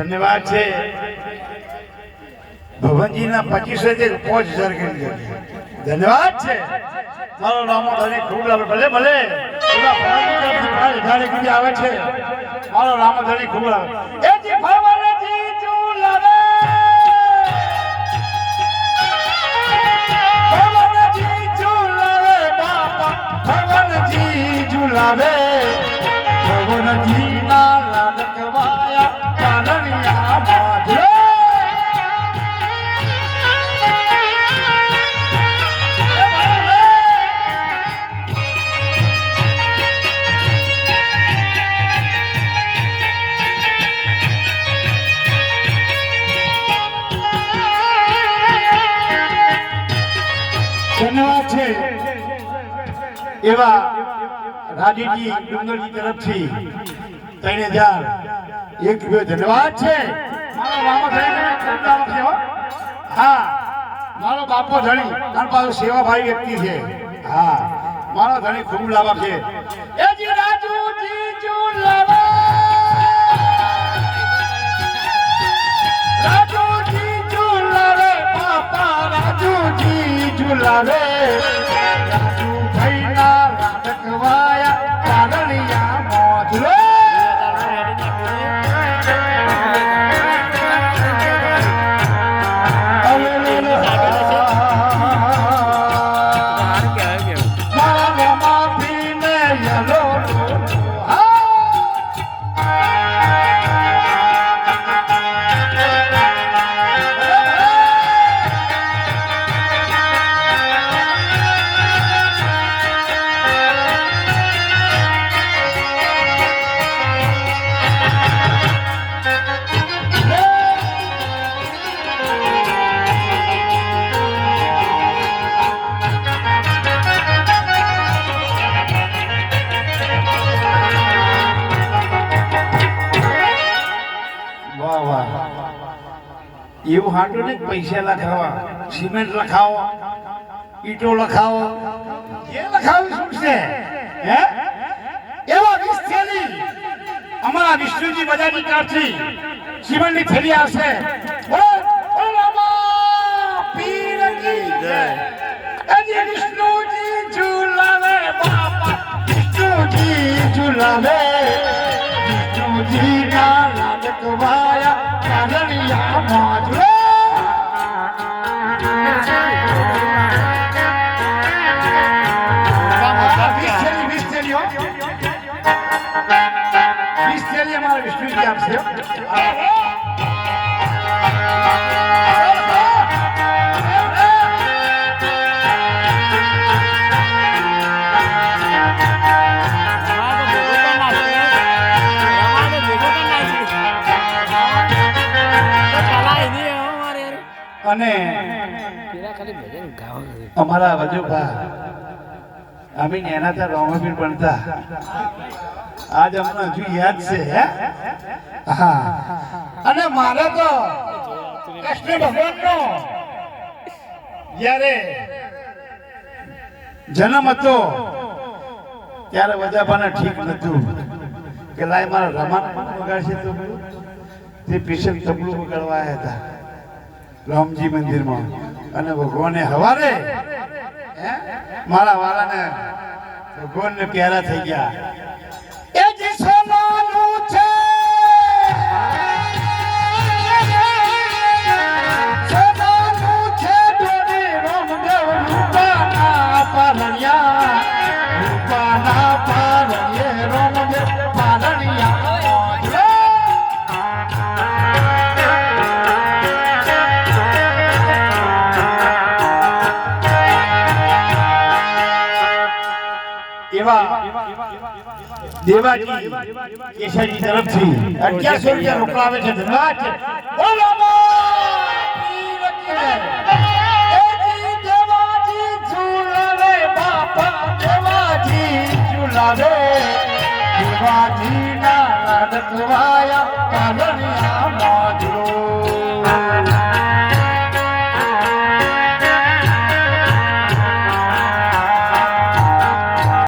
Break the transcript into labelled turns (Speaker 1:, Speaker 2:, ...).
Speaker 1: ધન્યવાદ છે. ભવનજીના પચીસો થી પાંચ હજાર કરી ધન્યવાદ છે. મારો રામો ધને ખૂબ ભલે ભલે. આવે છે. મારો રામો ધને ખૂબ લાભ ધન્યવાદ છે. એવા રાજીજી ડુંગરજી તરફથી ત્રણ હજાર એક રૂપિયો ધન્યવાદ છે. હો. મારો બાપો ધણી. તાર પાસે સેવાભાવી વ્યક્તિ છે. હા. મારો ધણી ખૂબ લાભ છે. એ જી રાજુજી ઝુલાવે રાજુજી ઝુલાવે રાજુ ભાઈના લાડકવાયા કારણિયા મોજલો. મારા માફીને યલો એવું હાટું ને પૈસા લખાવા, સિમેન્ટ લખાવો, ઈટો લખાવો. એ લખાવી શું છે. હે? એવા વિસ્તેલી અમારા વિષ્ણુજી બજારની કાઠી સિમેન્ટની થેલી આવશે. વિષ્ણુજી ઝુલાવે, બાપા, વિષ્ણુજી ઝુલાવે. વિષ્ણુજી ના લાડકવાયા કારણિયા મોજલો વિષ્ણુજી, વિષ્ણુજી, હો. વિષ્ણુજી અને અમારા વજુભા અમે નેના હતા રોમાબીર બનતા. આજ અમને હજુ યાદ છે હે? હા. અને મારે તો કૃષ્ણ ભગવાનનો જ્યારે જન્મ હતો ત્યારે વજાભાને ઠીક નતું કે લાય મારા રમાના વગાડશે તો તે પેશન્ટ તબલું વગાડવા આવ્યા હતા. રામજી મંદિરમાં અને ભગવાને હવારે? મારા વાળાને ભગવાનને પ્યારા થઈ ગયા એવા દેવાજી કેશવજી તરફથી અગિયારસો રૂપિયા રોકડા આવે છે. ધન્યવાદ દેવાજી મોજરો